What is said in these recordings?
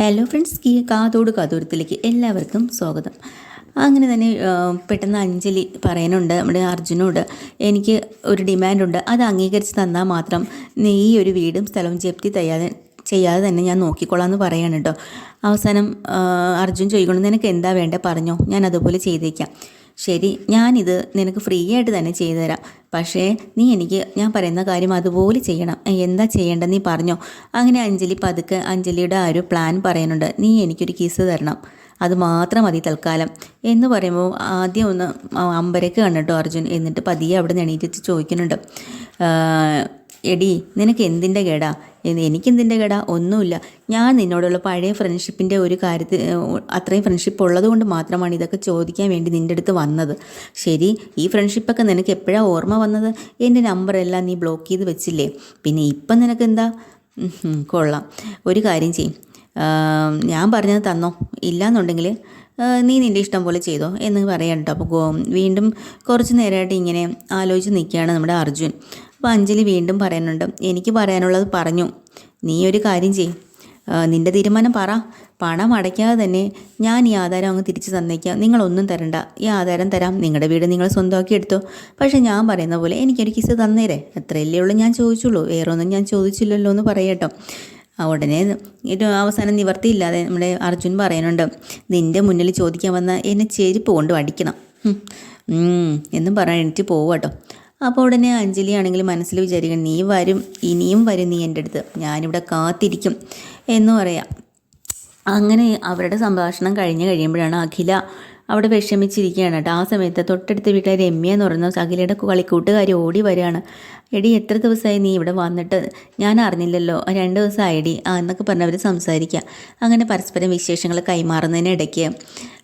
Hello friends ഈ കാതോട് കാതോരത്തിലേക്ക് എല്ലാവർക്കും സ്വാഗതം. അങ്ങനെ തന്നെ പെട്ടെന്ന് അഞ്ജലി പറയാനുണ്ട് നമ്മുടെ അർജുനോട്. എനിക്ക് ഒരു ഡിമാൻഡുണ്ട് അത് അംഗീകരിച്ച് തന്നാൽ മാത്രം നീ ഈ ഒരു വീടും സ്ഥലവും ജപ്തി തയ്യാതെ ചെയ്യാതെ തന്നെ ഞാൻ നോക്കിക്കോളാം എന്ന് പറയാണ് കേട്ടോ. അവസാനം അർജുൻ ചോദിക്കണം നിനക്ക് എന്താ വേണ്ടേ? പറഞ്ഞോ ഞാൻ അതുപോലെ ചെയ്തേക്കാം. ശരി ഞാനിത് നിനക്ക് ഫ്രീ ആയിട്ട് തന്നെ ചെയ്തു തരാം പക്ഷേ നീ എനിക്ക് ഞാൻ പറയുന്ന കാര്യം അതുപോലെ ചെയ്യണം. എന്താ ചെയ്യേണ്ടത് നീ പറഞ്ഞോ. അങ്ങനെ അഞ്ജലി പതുക്കെ അഞ്ജലിയുടെ ആ ഒരു പ്ലാൻ പറയുന്നുണ്ട്. നീ എനിക്കൊരു കിസ് തരണം. അത് മാത്രം മതി തൽക്കാലം. എന്ന് പറയുമ്പോൾ ആദ്യം ഒന്ന് അമ്പരക്ക് കണ്ടിട്ടോ അർജുൻ. എന്നിട്ട് പതിയെ അവിടെ നിന്ന് എണീറ്റിച്ച് ചോദിക്കുന്നുണ്ട്. "ആ, എടി നിനക്ക് എന്തിന്റെ കേടാ? എനിക്കെന്തിന്റെ കേടാ? ഒന്നുമില്ല. ഞാൻ നിന്നോടുള്ള പഴയ ഫ്രണ്ട്ഷിപ്പിന്റെ ഒരു കാര്യത്തിൽ അത്രയും ഫ്രണ്ട്ഷിപ്പ് ഉള്ളതുകൊണ്ട് മാത്രമാണ് ഇതൊക്കെ ചോദിക്കാൻ വേണ്ടി നിന്റെ അടുത്ത് വന്നത്. ശരി ഈ ഫ്രണ്ട്ഷിപ്പൊക്കെ നിനക്ക് എപ്പോഴാണ് ഓർമ്മ വന്നത്? എന്റെ നമ്പറെല്ലാം നീ ബ്ലോക്ക് ചെയ്ത് വെച്ചില്ലേ? പിന്നെ ഇപ്പം നിനക്ക് എന്താ കൊള്ളാം. ഒരു കാര്യം ചെയ്യും. ഞാൻ പറഞ്ഞത് തന്നോ? ഇല്ലാന്നുണ്ടെങ്കിൽ നീ നിന്റെ ഇഷ്ടം പോലെ ചെയ്തോ എന്ന് പറയാൻ കേട്ടോ അപ്പോൾ വീണ്ടും കുറച്ച് നേരമായിട്ട് ഇങ്ങനെ ആലോചിച്ച് നിൽക്കുകയാണ് നമ്മുടെ അർജുൻ. അപ്പോൾ അഞ്ജലി വീണ്ടും പറയാനുണ്ട് എനിക്ക് പറയാനുള്ളത് പറഞ്ഞു. നീ ഒരു കാര്യം ചെയ്യും. നിന്റെ തീരുമാനം പറ. പണം അടയ്ക്കാതെ തന്നെ ഞാൻ ഈ ആധാരം അങ്ങ് തിരിച്ച് തന്നേക്കാം. നിങ്ങളൊന്നും തരണ്ട. ഈ ആധാരം തരാം. നിങ്ങളുടെ വീട് നിങ്ങൾ സ്വന്തമാക്കി എടുത്തോ. പക്ഷേ ഞാൻ പറയുന്ന പോലെ എനിക്കൊരു കിസ് തന്നേരെ. അത്രയല്ലേ ഉള്ളൂ ഞാൻ ചോദിച്ചുള്ളൂ. വേറെ ഒന്നും ഞാൻ ചോദിച്ചില്ലല്ലോ എന്ന് പറയട്ടോ. ഉടനെ ഒരു അവസാനം നിവർത്തിയില്ലാതെ നമ്മുടെ അർജുൻ പറയുന്നുണ്ട്. നിന്റെ മുന്നിൽ ചോദിക്കാൻ വന്ന എന്നെ ചെരുപ്പ് കൊണ്ട് അടിക്കണം. എന്നും പറഞ്ഞിട്ട് പോവാട്ടോ അപ്പോൾ ഉടനെ അഞ്ജലി ആണെങ്കിൽ മനസ്സിൽ വിചാരിക്കണം നീ വരും ഇനിയും വരും നീ എന്റെ അടുത്ത്. ഞാനിവിടെ കാത്തിരിക്കും എന്ന് പറയാം. അങ്ങനെ അവരുടെ സംഭാഷണം കഴിഞ്ഞ് കഴിയുമ്പോഴാണ് അഖില അവിടെ വിഷമിച്ചിരിക്കുകയാണ് കേട്ടോ. ആ സമയത്ത് തൊട്ടടുത്ത് വീട്ടിലെ രമ്യ എന്ന് പറയുന്ന അഖിലയുടെ കളിക്കൂട്ടുകാരി ഓടി വരികയാണ്. എടി എത്ര ദിവസമായി നീ ഇവിടെ വന്നിട്ട്? ഞാൻ അറിഞ്ഞില്ലല്ലോ. രണ്ട് ദിവസമായിടി. ആ എന്നൊക്കെ പറഞ്ഞ് അവർ സംസാരിക്കുക. അങ്ങനെ പരസ്പരം വിശേഷങ്ങൾ കൈമാറുന്നതിനിടയ്ക്ക്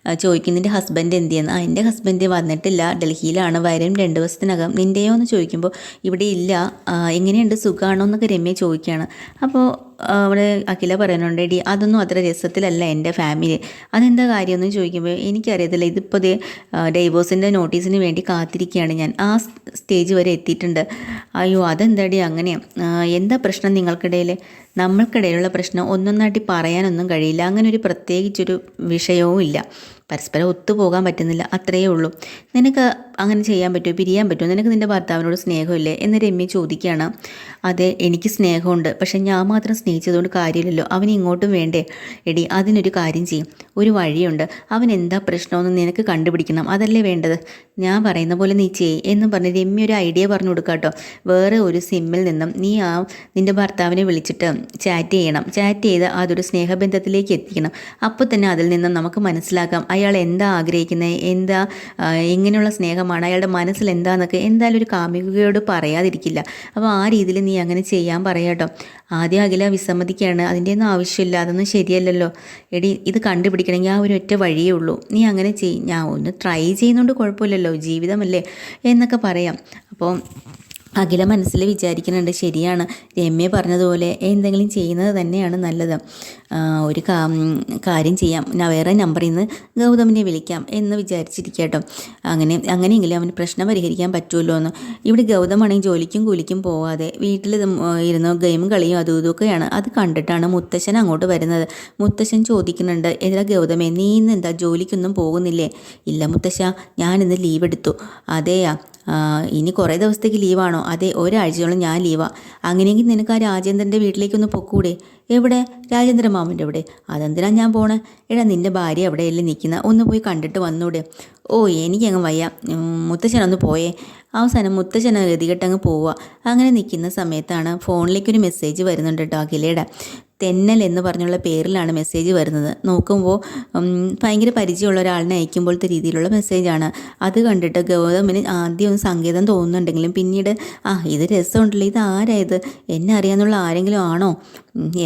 ആ, ചോദിക്കും ഹസ്ബൻഡ് എന്ത് ചെയ്യുന്നു ആ എന്റെ ഹസ്ബൻഡ് വന്നിട്ടില്ല ഡൽഹിയിലാണ് വരും രണ്ട് ദിവസത്തിനകം. നിന്റെയോ എന്ന് ചോദിക്കുമ്പോൾ ഇവിടെ ഇല്ല എങ്ങനെയുണ്ട്? സുഖമാണോ എന്നൊക്കെ രമ്യ ചോദിക്കുകയാണ്. അപ്പോൾ അവിടെ അഖില പറയുന്നുണ്ട് എടി അതൊന്നും അത്ര രസത്തിലല്ല എന്റെ ഫാമിലി അതെന്താ കാര്യമെന്ന് ചോദിക്കുമ്പോൾ എനിക്കറിയത്തില്ല ഇതിപ്പോൾ ഇത് ഡൈവോഴ്സിന്റെ നോട്ടീസിന് വേണ്ടി കാത്തിരിക്കുകയാണ് ഞാൻ. ആ സ്റ്റേജ് വരെ എത്തിയിട്ടുണ്ട്. അയ്യോ അതെന്താടി അങ്ങനെ? എന്താ പ്രശ്നം നിങ്ങൾക്കിടയിൽ നമ്മൾക്കിടയിലുള്ള പ്രശ്നം ഒന്നൊന്നായിട്ട് പറയാനൊന്നും കഴിയില്ല. അങ്ങനെ ഒരു പ്രത്യേകിച്ചൊരു വിഷയവും ഇല്ല പരസ്പരം ഒത്തുപോകാൻ പറ്റുന്നില്ല അത്രയേ ഉള്ളൂ. നിനക്ക് അങ്ങനെ ചെയ്യാൻ പറ്റുമോ? പിരിയാൻ പറ്റുമോ? നിനക്ക് നിന്റെ ഭർത്താവിനോട് സ്നേഹമില്ലേ? എന്ന് രമ്യ ചോദിക്കുകയാണ്. അതെ എനിക്ക് സ്നേഹമുണ്ട്. പക്ഷേ ഞാൻ മാത്രം സ്നേഹിച്ചതുകൊണ്ട് കാര്യമില്ലല്ലോ. അവൻ ഇങ്ങോട്ടും വേണ്ടേ? എടി അതിനൊരു കാര്യം ചെയ്യും. ഒരു വഴിയുണ്ട്. അവൻ എന്താ പ്രശ്നമെന്ന് നിനക്ക് കണ്ടുപിടിക്കണം. അതല്ലേ വേണ്ടത്? ഞാൻ പറയുന്ന പോലെ നീ ചെയ്യ് എന്നും പറഞ്ഞ് രമ്യ ഒരു ഐഡിയ പറഞ്ഞു കൊടുക്കാട്ടോ കേട്ടോ. വേറെ ഒരു സിമ്മിൽ നിന്നും നീ ആ നിന്റെ ഭർത്താവിനെ വിളിച്ചിട്ട് ചാറ്റ് ചെയ്യണം. ചാറ്റ് ചെയ്ത് അതൊരു സ്നേഹബന്ധത്തിലേക്ക് എത്തിക്കണം. അപ്പോൾ തന്നെ അതിൽ നിന്നും നമുക്ക് മനസ്സിലാക്കാം. അയാൾ എന്താ ആഗ്രഹിക്കുന്നത് എന്താ എങ്ങനെയുള്ള സ്നേഹമാണ്? അയാളുടെ മനസ്സിൽ എന്താണെന്നൊക്കെ എന്തായാലും ഒരു കാമികയോട് പറയാതിരിക്കില്ല. അപ്പോൾ ആ രീതിയിൽ നീ അങ്ങനെ ചെയ്യാൻ പറയാട്ടോ ആദ്യം അഖില വിസമ്മതിക്കുകയാണ് അതിന്റെ ഒന്നും ആവശ്യമില്ല. അതൊന്നും ശരിയല്ലല്ലോ. എടി ഇത് കണ്ടുപിടിക്കണമെങ്കിൽ ആ ഒരു ഒറ്റ വഴിയേ ഉള്ളൂ. നീ അങ്ങനെ ചെയ് ഞാൻ ഒന്ന് ട്രൈ ചെയ്യുന്നതുകൊണ്ട് കുഴപ്പമില്ലല്ലോ. ജീവിതമല്ലേ? എന്നൊക്കെ പറയാം. അപ്പോൾ അഖില മനസ്സിൽ വിചാരിക്കുന്നുണ്ട് ശരിയാണ്. രമ്യ പറഞ്ഞതുപോലെ എന്തെങ്കിലും ചെയ്യുന്നത് തന്നെയാണ് നല്ലത്. ഒരു കാര്യം ചെയ്യാം. വേറെ നമ്പറിൽ നിന്ന് ഗൗതമിനെ വിളിക്കാം എന്ന് വിചാരിച്ചിരിക്കട്ടോ. കേട്ടോ അങ്ങനെ അങ്ങനെയെങ്കിലും അവന് പ്രശ്നം പരിഹരിക്കാൻ പറ്റുമല്ലോ എന്ന് ഇവിടെ ഗൗതമാണെങ്കിൽ ജോലിക്കും കൂലിക്കും പോവാതെ വീട്ടിൽ ഇരുന്ന് ഗെയിമും കളിയും അതും ഇതൊക്കെയാണ് അത് കണ്ടിട്ടാണ് മുത്തശ്ശൻ അങ്ങോട്ട് വരുന്നത്. മുത്തശ്ശൻ ചോദിക്കുന്നുണ്ട് എന്താ ഗൗതമേ നീ ഇന്ന് എന്താ ജോലിക്കൊന്നും പോകുന്നില്ലേ? ഇല്ല മുത്തശ്ശ ഞാനിന്ന് ലീവ് എടുത്തു. അതെയാ ഇനി കുറേ ദിവസത്തേക്ക് ലീവാണോ? അതെ ഒരാഴ്ചയോളം ഞാൻ ലീവാ. അങ്ങനെയെങ്കിൽ നിനക്ക് ആ രാജേന്ദ്രന്റെ വീട്ടിലേക്കൊന്ന് പൊക്കൂടെ? എവിടെ? രാജേന്ദ്ര മാമന്റെ അവിടെ അതെന്തിനാ ഞാൻ പോണേ? എടാ നിന്റെ ഭാര്യ എവിടെയല്ലേ നിൽക്കുന്ന? ഒന്ന് പോയി കണ്ടിട്ട് വന്നൂടെ. ഓ എനിക്കങ്ങ് വയ്യ. മുത്തച്ഛനൊന്ന് പോയേ. അവസാനം മുത്തശ്ശന ഗതികെട്ടങ്ങ് പോവുക അങ്ങനെ നിൽക്കുന്ന സമയത്താണ് ഫോണിലേക്കൊരു മെസ്സേജ് വരുന്നുണ്ട് കേട്ടോ അഖിലയുടെ. തെന്നൽ എന്ന് പറഞ്ഞുള്ള പേരിലാണ് മെസ്സേജ് വരുന്നത്. നോക്കുമ്പോൾ ഭയങ്കര പരിചയമുള്ള ഒരാളിനെ അയക്കുമ്പോഴത്തെ രീതിയിലുള്ള മെസ്സേജാണ് അത് കണ്ടിട്ട് ഗൗതമിന് ആദ്യം ഒന്ന് സങ്കേതം തോന്നുന്നുണ്ടെങ്കിലും പിന്നീട് ആ ഇത് രസമുണ്ടല്ലോ. ഇത് ആരായത് എന്നെ അറിയാന്നുള്ള ആരെങ്കിലും ആണോ?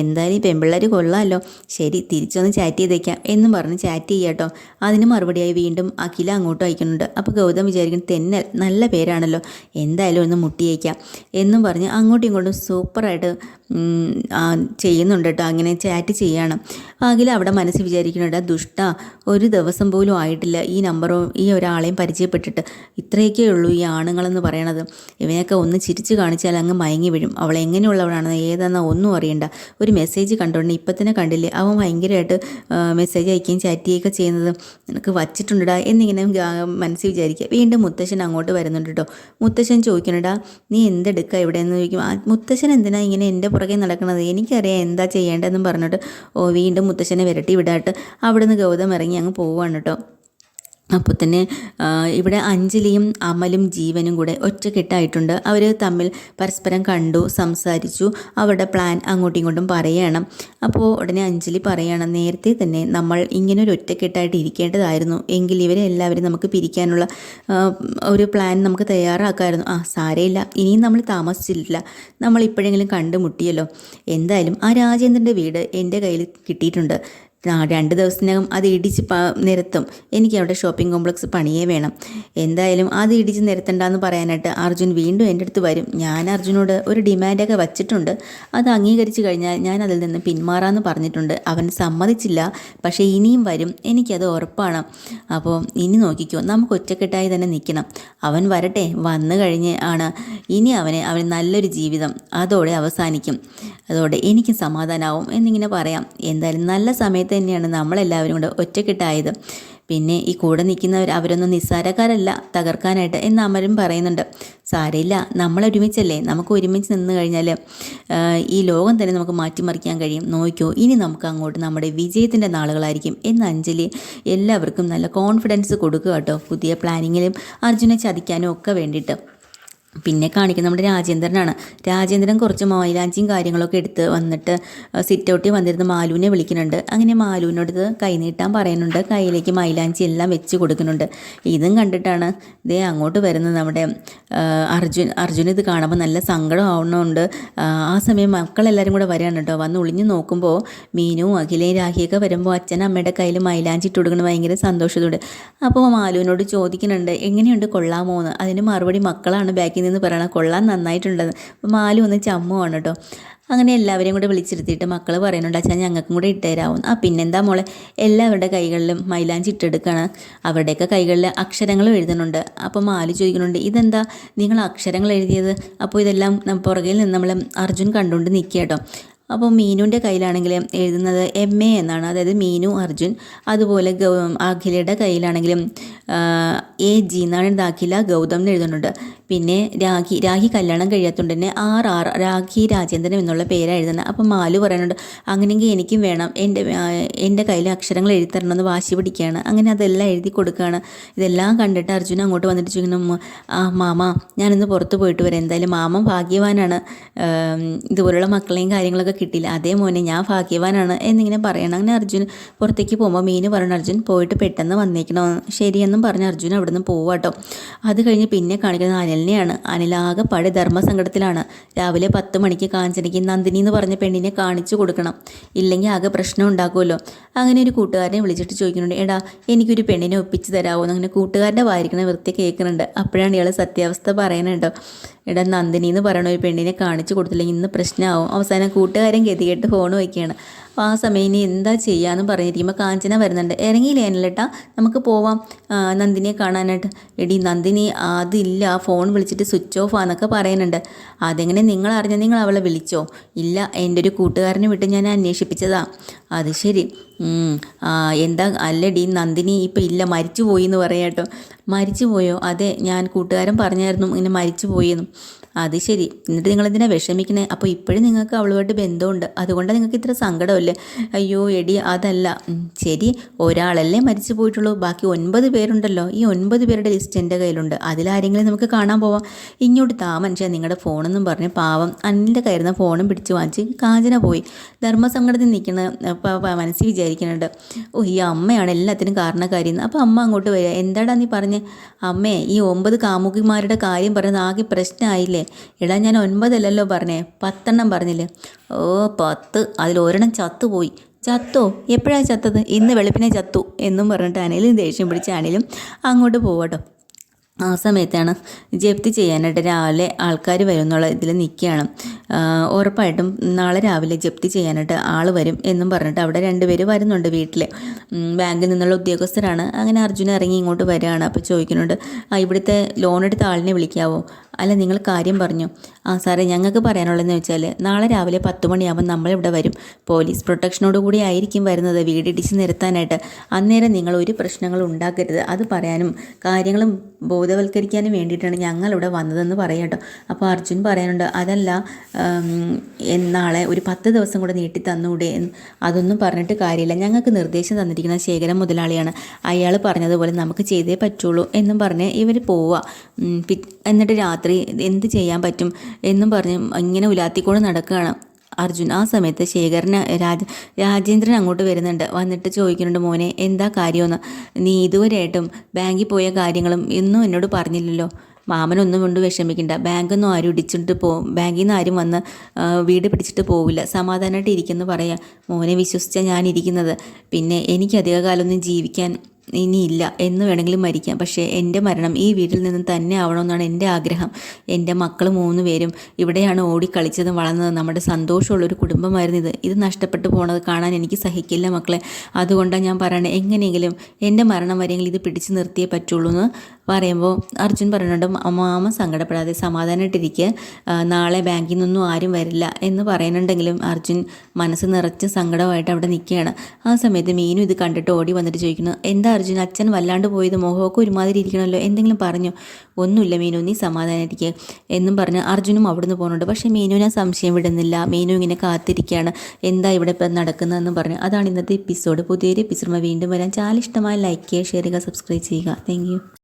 എന്തായാലും ഈ കൊള്ളാമല്ലോ ശരി തിരിച്ചൊന്ന് ചാറ്റ് ചെയ്തേക്കാം. എന്നും പറഞ്ഞ് ചാറ്റ് ചെയ്യാട്ടോ അതിന് മറുപടിയായി വീണ്ടും അഖില അങ്ങോട്ട് അയക്കുന്നുണ്ട്. അപ്പോൾ ഗൗതം വിചാരിക്കുന്നു തെന്നൽ നല്ല പേരാണല്ലോ. എന്തായാലും ഒന്ന് മുട്ടിയേക്കാം. എന്നും പറഞ്ഞ് അങ്ങോട്ടും ഇങ്ങോട്ടും സൂപ്പറായിട്ട് ചെയ്യുന്നുണ്ട് കേട്ടോ അങ്ങനെ ചാറ്റ് ചെയ്യാണ്. അഖില അവിടെ മനസ്സിൽ വിചാരിക്കുന്നുണ്ട് ദുഷ്ട ഒരു ദിവസം പോലും ആയിട്ടില്ല. ഈ നമ്പറോ ഈ ഒരാളെയും പരിചയപ്പെട്ടിട്ട് ഇത്രയൊക്കെ ഉള്ളൂ ഈ ആണുങ്ങളെന്ന് പറയണത്. ഇവനെയൊക്കെ ഒന്ന് ചിരിച്ചു കാണിച്ചാൽ അങ്ങ് മയങ്ങി വീഴും. അവൾ എങ്ങനെയുള്ളവളാണെന്ന് ഏതാണെന്ന് ഒന്നും അറിയണ്ട. ഒരു മെസ്സേജ് കണ്ടോണ്ട് ഇപ്പം തന്നെ കണ്ടില്ലേ? അവൻ ഭയങ്കരമായിട്ട് മെസ്സേജ് അയക്കുകയും ചാറ്റ് ചെയ്യുകയൊക്കെ ചെയ്യുന്നത് നിനക്ക് വച്ചിട്ടുണ്ടടാ എന്നിങ്ങനെ മനസ്സിൽ വിചാരിക്കുക. വീണ്ടും മുത്തശ്ശൻ അങ്ങോട്ട് വരുന്നുണ്ട് കേട്ടോ മുത്തശ്ശൻ ചോദിക്കണടാ നീ എന്തെടുക്കുക ഇവിടെയെന്ന് ചോദിക്കും. മുത്തശ്ശൻ എന്തിനാ ഇങ്ങനെ എന്റെ പുറകെ നടക്കുന്നത് എനിക്കറിയാം എന്താ ചെയ്യേണ്ടതെന്നും പറഞ്ഞിട്ട് ഓ വീണ്ടും മുത്തശ്ശനെ വിരട്ടി വിടാട്ട് അവിടുന്ന് ഗൗതം ഇറങ്ങി അങ്ങ് പോവാണ് കേട്ടോ. അപ്പോൾ തന്നെ ഇവിടെ അഞ്ജലിയും അമലും ജീവനും കൂടെ ഒറ്റക്കെട്ടായിട്ടുണ്ട്. അവർ തമ്മിൽ പരസ്പരം കണ്ടു സംസാരിച്ചു. അവരുടെ പ്ലാൻ അങ്ങോട്ടും ഇങ്ങോട്ടും പറയണം. അപ്പോൾ ഉടനെ അഞ്ജലി പറയണം നേരത്തെ തന്നെ നമ്മൾ ഇങ്ങനെ ഒരു ഒറ്റക്കെട്ടായിട്ട് ഇരിക്കേണ്ടതായിരുന്നു. എങ്കിൽ ഇവരെ എല്ലാവരും നമുക്ക് പിരിക്കാനുള്ള ഒരു പ്ലാൻ നമുക്ക് തയ്യാറാക്കാമായിരുന്നു ആ സാരയില്ല ഇനിയും നമ്മൾ താമസിച്ചില്ല നമ്മൾ ഇപ്പോഴെങ്കിലും കണ്ടുമുട്ടിയല്ലോ. എന്തായാലും ആ രാജേന്ദ്രന്റെ വീട് എന്റെ കയ്യിൽ കിട്ടിയിട്ടുണ്ട്. രണ്ട് ദിവസത്തിനകം അത് ഇടിച്ച് പ നിരത്തും. എനിക്ക് അവിടെ ഷോപ്പിംഗ് കോംപ്ലക്സ് പണിയേ വേണം. എന്തായാലും അത് ഇടിച്ച് നിരത്തണ്ടെന്ന് പറയാനായിട്ട് അർജുൻ വീണ്ടും എന്റെ അടുത്ത് വരും. ഞാൻ അർജുനോട് ഒരു ഡിമാൻഡൊക്കെ വച്ചിട്ടുണ്ട്. അത് അംഗീകരിച്ചു കഴിഞ്ഞാൽ ഞാൻ അതിൽ നിന്ന് പിന്മാറാമെന്ന് പറഞ്ഞിട്ടുണ്ട്. അവൻ സമ്മതിച്ചില്ല. പക്ഷേ ഇനിയും വരും. എനിക്കത് ഉറപ്പാണ്. അപ്പോൾ ഇനി നോക്കിക്കോ. നമുക്ക് ഒറ്റക്കെട്ടായി തന്നെ നിൽക്കണം. അവൻ വരട്ടെ. വന്നു കഴിഞ്ഞ് ആണ്. ഇനി അവന് അവന് നല്ലൊരു ജീവിതം. അതോടെ അവസാനിക്കും. അതോടെ എനിക്ക് സമാധാനമാവും എന്നിങ്ങനെ പറയാം. എന്തായാലും നല്ല സമയത്ത് തന്നെയാണ് നമ്മളെല്ലാവരും കൂടെ ഒറ്റക്കെട്ടായത്. പിന്നെ ഈ കൂടെ നിൽക്കുന്നവർ അവരൊന്നും നിസ്സാരക്കാരല്ല തകർക്കാനായിട്ട് എന്ന് അമരും പറയുന്നുണ്ട്. സാരയില്ല നമ്മൾ ഒരുമിച്ചല്ലേ? നമുക്ക് ഒരുമിച്ച് നിന്ന് കഴിഞ്ഞാൽ ഈ ലോകം തന്നെ നമുക്ക് മാറ്റിമറിക്കാൻ കഴിയും. നോക്കിയോ ഇനി നമുക്ക് അങ്ങോട്ട് നമ്മുടെ വിജയത്തിന്റെ നാളുകളായിരിക്കും എന്ന് അഞ്ജലി എല്ലാവർക്കും നല്ല കോൺഫിഡൻസ് കൊടുക്കുക കേട്ടോ. പുതിയ പ്ലാനിങ്ങിലും അർജുനെ ചതിക്കാനും ഒക്കെ വേണ്ടിയിട്ട്. പിന്നെ കാണിക്കുന്നത് നമ്മുടെ രാജേന്ദ്രനാണ്. രാജേന്ദ്രൻ കുറച്ച് മൈലാഞ്ചിയും കാര്യങ്ങളൊക്കെ എടുത്ത് വന്നിട്ട് സിറ്റ് ഔട്ടിൽ വന്നിരുന്ന മാലുവിനെ വിളിക്കുന്നുണ്ട്. അങ്ങനെ മാലുവിനോട് കൈ നീട്ടാൻ പറയുന്നുണ്ട്. കയ്യിലേക്ക് മൈലാഞ്ചി എല്ലാം വെച്ച് കൊടുക്കുന്നുണ്ട്. ഇതും കണ്ടിട്ടാണ് ദേ അങ്ങോട്ട് വരുന്നത് നമ്മുടെ അർജുൻ അർജുൻ ഇത് കാണുമ്പോൾ നല്ല സങ്കടം ആവുന്നുണ്ട്. ആ, സമയം മക്കളെല്ലാവരും കൂടെ വരികയാണ് കേട്ടോ. വന്ന് ഒളിഞ്ഞു നോക്കുമ്പോൾ മീനും അഖിലയും രാഖിയൊക്കെ വരുമ്പോൾ അച്ഛൻ അമ്മയുടെ കയ്യിൽ മൈലാഞ്ചി ഇട്ട് കൊടുക്കുന്നത് ഭയങ്കര സന്തോഷത്തോടെ. അപ്പോൾ മാലുവിനോട് ചോദിക്കുന്നുണ്ട് എങ്ങനെയുണ്ട് കൊള്ളാമോ എന്ന് അതിന് മറുപടി മക്കളാണ് ബാക്കിൽ നിന്ന് പറയണ. കൊള്ളാൻ നന്നായിട്ടുണ്ടെന്ന് അപ്പോൾ മാലു ഒന്ന് ചമ്മുവാണ് കേട്ടോ. അങ്ങനെ എല്ലാവരെയും കൂടെ വിളിച്ചിരുത്തിയിട്ട് മക്കൾ പറയുന്നുണ്ട് അച്ഛാ ഞങ്ങൾക്കും കൂടെ ഇട്ടുതരാവും ആ പിന്നെന്താ മോളെ? എല്ലാവരുടെ കൈകളിലും മൈലാഞ്ചി ഇട്ടെടുക്കുകയാണ് അവരുടെയൊക്കെ കൈകളിൽ അക്ഷരങ്ങൾ എഴുതുന്നുണ്ട്. അപ്പോൾ മാലു ചോദിക്കുന്നുണ്ട് ഇതെന്താ? നിങ്ങൾ അക്ഷരങ്ങൾ എഴുതിയത്? അപ്പോൾ ഇതെല്ലാം പുറകിൽ നിന്ന് നമ്മൾ അർജുൻ കണ്ടുകൊണ്ട് നിൽക്കുക കേട്ടോ. അപ്പോൾ മീനുവിന്റെ കയ്യിലാണെങ്കിൽ എഴുതുന്നത് എം എ എന്നാണ്. അതായത് മീനു അർജുൻ. അതുപോലെ ഗൗ അഖിലയുടെ കയ്യിലാണെങ്കിലും എ ജി എന്നാണ് ദാഖില ഗൗതം എന്ന് എഴുതുന്നുണ്ട്. പിന്നെ രാഖി രാഖി കല്യാണം കഴിയാത്തതുകൊണ്ട് തന്നെ ആർ ആർ രാഖി രാജേന്ദ്രൻ എന്നുള്ള പേരാണ് എഴുതുന്നത്. അപ്പം മാലു പറയുന്നുണ്ട് അങ്ങനെയെങ്കിൽ എനിക്കും വേണം. എന്റെ എന്റെ കയ്യിൽ അക്ഷരങ്ങൾ എഴുതി എന്ന് വാശി പിടിക്കുകയാണ്. അങ്ങനെ അതെല്ലാം എഴുതി കൊടുക്കുകയാണ്. ഇതെല്ലാം കണ്ടിട്ട് അർജുൻ അങ്ങോട്ട് വന്നിട്ട് ചോദിക്കുന്നു "ഉമ്മ, ആ മാമ ഞാനിന്ന് പുറത്ത് പോയിട്ട് വരാം. എന്തായാലും മാമ ഭാഗ്യവാനാണ്. ഇതുപോലുള്ള മക്കളെയും കാര്യങ്ങളൊക്കെ കിട്ടിയില്ല. അതേ മോനെ ഞാൻ ഭാഗ്യവാനാണ് എന്നിങ്ങനെ പറയണം. അങ്ങനെ അർജുൻ പുറത്തേക്ക് പോകുമ്പോൾ മീന് പറഞ്ഞു അർജുൻ പോയിട്ട് പെട്ടെന്ന് വന്നേക്കണോ? ശരിയെന്നും പറഞ്ഞ് അർജുൻ അവിടെ നിന്ന് പോവാട്ടോ അത് കഴിഞ്ഞ് പിന്നെ കാണിക്കുന്നത് അനിലിനെയാണ്. അനിലാകെ പഴയ ധർമ്മസങ്കടത്തിലാണ്. രാവിലെ പത്ത് മണിക്ക് കാഞ്ചനയ്ക്ക് നന്ദിനി എന്ന് പറഞ്ഞ പെണ്ണിനെ കാണിച്ചു കൊടുക്കണം. ഇല്ലെങ്കിൽ ആകെ പ്രശ്നം ഉണ്ടാക്കുമല്ലോ അങ്ങനെ ഒരു കൂട്ടുകാരനെ വിളിച്ചിട്ട് ചോദിക്കുന്നുണ്ട് എടാ എനിക്കൊരു പെണ്ണിനെ ഒപ്പിച്ച് തരാമോ അങ്ങനെ കൂട്ടുകാരന്റെ വായിരിക്കണ വൃത്തി കേൾക്കുന്നുണ്ട്. അപ്പോഴാണ് ഇയാൾ സത്യാവസ്ഥ പറയുന്നുണ്ടോ എടാ നന്ദിനി എന്ന് പറയണ ഒരു പെണ്ണിനെ കാണിച്ചു കൊടുത്തില്ലെങ്കിൽ ഇന്ന് പ്രശ്നമാവും. അവസാനം കൂട്ടുകാരൻ ഗതികെട്ട് ഫോൺ വയ്ക്കുകയാണ്. അപ്പോൾ ആ സമയം ഇനി എന്താ ചെയ്യാന്ന് പറഞ്ഞിരിക്കുമ്പോൾ കാഞ്ചന വരുന്നുണ്ട്. ഇറങ്ങിയില്ലേ അനിലേട്ടാ നമുക്ക് പോവാം. നന്ദിനിയെ കാണാനായിട്ട്. എടി നന്ദിനി അതില്ല ഫോൺ വിളിച്ചിട്ട് സ്വിച്ച് ഓഫ് ആന്നൊക്കെ പറയുന്നുണ്ട്. അതെങ്ങനെ നിങ്ങൾ അറിഞ്ഞ നിങ്ങൾ അവളെ വിളിച്ചോ? ഇല്ല എന്റെ ഒരു കൂട്ടുകാരനെ വിട്ട് ഞാൻ അന്വേഷിപ്പിച്ചതാ. അത് ശരി. എന്താ അല്ലടി നന്ദിനി ഇപ്പം ഇല്ല മരിച്ചു പോയി എന്ന് പറയാം കേട്ടോ മരിച്ചു പോയോ അതെ ഞാൻ കൂട്ടുകാരൻ പറഞ്ഞായിരുന്നു ഇങ്ങനെ മരിച്ചു പോയെന്നും അത് ശരി. എന്നിട്ട് നിങ്ങൾ എന്തിനാ വിഷമിക്കണേ? അപ്പോൾ ഇപ്പോഴും നിങ്ങൾക്ക് അവളുമായിട്ട് ബന്ധമുണ്ട്. അതുകൊണ്ടാണ് നിങ്ങൾക്ക് ഇത്ര സങ്കടമല്ലേ? അയ്യോ എടി അതല്ല. ശരി. ഒരാളല്ലേ മരിച്ചു പോയിട്ടുള്ളൂ. ബാക്കി ഒൻപത് പേരുണ്ടല്ലോ. ഈ ഒൻപത് പേരുടെ ലിസ്റ്റ് എന്റെ കയ്യിലുണ്ട്. അതിലാരെങ്കിലും നമുക്ക് കാണാൻ പോവാം. ഇങ്ങോട്ട് താ നിങ്ങളുടെ ഫോണെന്നും പറഞ്ഞ് പാവം അന്നിന്റെ കയ്യിരുന്ന ഫോണും പിടിച്ച് വാങ്ങിച്ച് കാഞ്ചന പോയി. ധർമ്മസങ്കടത്തിൽ നിൽക്കുന്ന മനസ്സിൽ വിചാരിക്കുന്നുണ്ട്. ഓ ഈ അമ്മയാണ് എല്ലാത്തിനും കാരണക്കാരിന്ന് അപ്പോൾ അമ്മ അങ്ങോട്ട് വരിക. എന്താടാ നീ പറഞ്ഞ്? അമ്മേ ഈ ഒമ്പത് കാമുകിമാരുടെ കാര്യം പറയുന്നത് ആകെ പ്രശ്നമായില്ലേ? എടാ ഞാൻ ഒൻപതല്ലല്ലോ പറഞ്ഞേ. പത്തെണ്ണം പറഞ്ഞില്ലേ? ഓ പത്ത്. അതിൽ ഒരെണ്ണം ചത്തുപോയി. ചത്തോ? എപ്പോഴാണ് ചത്തത്? ഇന്ന് വെളുപ്പിനെ ചത്തു എന്നും പറഞ്ഞിട്ട് അനിലും ദേഷ്യം പിടിച്ച് അങ്ങോട്ട് പോവാട്ടോ. ആ സമയത്താണ് ജപ്തി ചെയ്യാനായിട്ട് രാവിലെ ആൾക്കാർ വരും എന്നുള്ള ഇതിൽ നിൽക്കുകയാണ് ഉറപ്പായിട്ടും നാളെ രാവിലെ ജപ്തി ചെയ്യാനായിട്ട് ആൾ വരും എന്നും പറഞ്ഞിട്ട് അവിടെ രണ്ടുപേർ വരുന്നുണ്ട് വീട്ടിൽ ബാങ്കിൽ നിന്നുള്ള ഉദ്യോഗസ്ഥരാണ്. അങ്ങനെ അർജുന ഇറങ്ങി ഇങ്ങോട്ട് വരികയാണ് അപ്പോൾ ചോദിക്കുന്നുണ്ട് ആ ഇവിടുത്തെ ലോൺ എടുത്ത ആളിനെ വിളിക്കാവോ? അല്ല നിങ്ങൾ കാര്യം പറഞ്ഞു. ആ സാറേ ഞങ്ങൾക്ക് പറയാനുള്ളതെന്ന് വെച്ചാൽ നാളെ രാവിലെ പത്ത് മണിയാകുമ്പോൾ നമ്മളിവിടെ വരും. പോലീസ് പ്രൊട്ടക്ഷനോട് കൂടി ആയിരിക്കും വരുന്നത്. വീടിടിച്ച് നിരത്താനായിട്ട്. അന്നേരം നിങ്ങൾ ഒരു പ്രശ്നങ്ങളും ഉണ്ടാക്കരുത്. അത് പറയാനും കാര്യങ്ങളും ബോധവൽക്കരിക്കാനും വേണ്ടിയിട്ടാണ് ഞങ്ങളിവിടെ വന്നതെന്ന് പറയട്ടോ അപ്പോൾ അർജുൻ പറയാനുണ്ട് അതല്ല നാളെ ഒരു പത്ത് ദിവസം കൂടെ നീട്ടി തന്നുകൂടെ അതൊന്നും പറഞ്ഞിട്ട് കാര്യമില്ല. ഞങ്ങൾക്ക് നിർദ്ദേശം തന്നിരിക്കുന്ന ശേഖരൻ മുതലാളിയാണ്. അയാൾ പറഞ്ഞതുപോലെ നമുക്ക് ചെയ്തേ പറ്റുള്ളൂ എന്നും പറഞ്ഞ് ഇവർ പോവുക എന്നിട്ട് രാത്രി എന്ത് ചെയ്യാൻ പറ്റും എന്നും പറഞ്ഞ് ഇങ്ങനെ ഉലാത്തിക്കൊണ്ട് നടക്കുകയാണ്. അർജുൻ ആ സമയത്ത് ശേഖരന് രാജ രാജേന്ദ്രൻ അങ്ങോട്ട് വരുന്നുണ്ട്. വന്നിട്ട് ചോദിക്കുന്നുണ്ട് മോനെ എന്താ കാര്യമെന്ന്? നീ ഇതുവരെയായിട്ടും ബാങ്കിൽ പോയ കാര്യങ്ങളും എന്നും എന്നോട് പറഞ്ഞില്ലല്ലോ. മാമനൊന്നും കൊണ്ട് വിഷമിക്കണ്ട. ബാങ്കൊന്നും ആരും ഇടിച്ചിട്ട് പോകും ബാങ്കിൽ നിന്ന് ആരും വന്ന് വീട് പിടിച്ചിട്ട് പോവില്ല. സമാധാനമായിട്ട് ഇരിക്കുന്നു പറയാം. മോനെ വിശ്വസിച്ചാൽ ഞാൻ ഇരിക്കുന്നത് പിന്നെ എനിക്ക് അധികകാലമൊന്നും ജീവിക്കാൻ ഇനിയില്ല എന്ന് വേണമെങ്കിലും മരിക്കാം. പക്ഷേ എന്റെ മരണം ഈ വീട്ടിൽ നിന്ന് തന്നെ ആവണമെന്നാണ് എന്റെ ആഗ്രഹം. എന്റെ മക്കൾ മൂന്ന് പേരും ഇവിടെയാണ് ഓടിക്കളിച്ചതും വളർന്നതും. നമ്മുടെ സന്തോഷമുള്ളൊരു കുടുംബമായിരുന്നു ഇത്. ഇത് നഷ്ടപ്പെട്ടു പോണത് കാണാൻ എനിക്ക് സഹിക്കില്ല മക്കളെ. അതുകൊണ്ടാണ് ഞാൻ പറയണത് എങ്ങനെയെങ്കിലും എന്റെ മരണം വരെയെങ്കിലും ഇത് പിടിച്ചു നിർത്തിയേ പറ്റുള്ളൂ എന്ന് പറയുമ്പോൾ അർജുൻ പറയുന്നുണ്ട് മാമ സങ്കടപ്പെടാതെ സമാധാനമായിട്ടിരിക്കുക നാളെ ബാങ്കിൽ നിന്നൊന്നും ആരും വരില്ല എന്ന് പറയുന്നുണ്ടെങ്കിലും അർജുൻ മനസ്സ് നിറച്ച് സങ്കടമായിട്ട് അവിടെ നിൽക്കുകയാണ്. ആ സമയത്ത് മീനു ഇത് കണ്ടിട്ട് ഓടി വന്നിട്ട് ചോദിക്കുന്നു എന്താ അർജുൻ അച്ഛൻ വല്ലാണ്ട് പോയത് മോഹമൊക്കെ ഒരുമാതിരി ഇരിക്കണമല്ലോ. എന്തെങ്കിലും പറഞ്ഞു? ഒന്നുമില്ല മീനു നീ സമാധാനായിരിക്കുക എന്നും പറഞ്ഞ് അർജുനും അവിടുന്ന് പോകുന്നുണ്ട് പക്ഷേ മീനുവിനെ സംശയം വിടുന്നില്ല. മീനു ഇങ്ങനെ കാത്തിരിക്കുകയാണ്. എന്താ ഇവിടെ ഇപ്പം നടക്കുന്നതെന്ന് പറഞ്ഞ്. അതാണ് ഇന്നത്തെ എപ്പിസോഡ് പുതിയൊരു എപ്പിസോഡ് വീണ്ടും വരാൻ ചാലിഷ്ടമായ ലൈക്ക് ചെയ്യുക ഷെയർ ചെയ്യുക സബ്സ്ക്രൈബ് ചെയ്യുക. താങ്ക്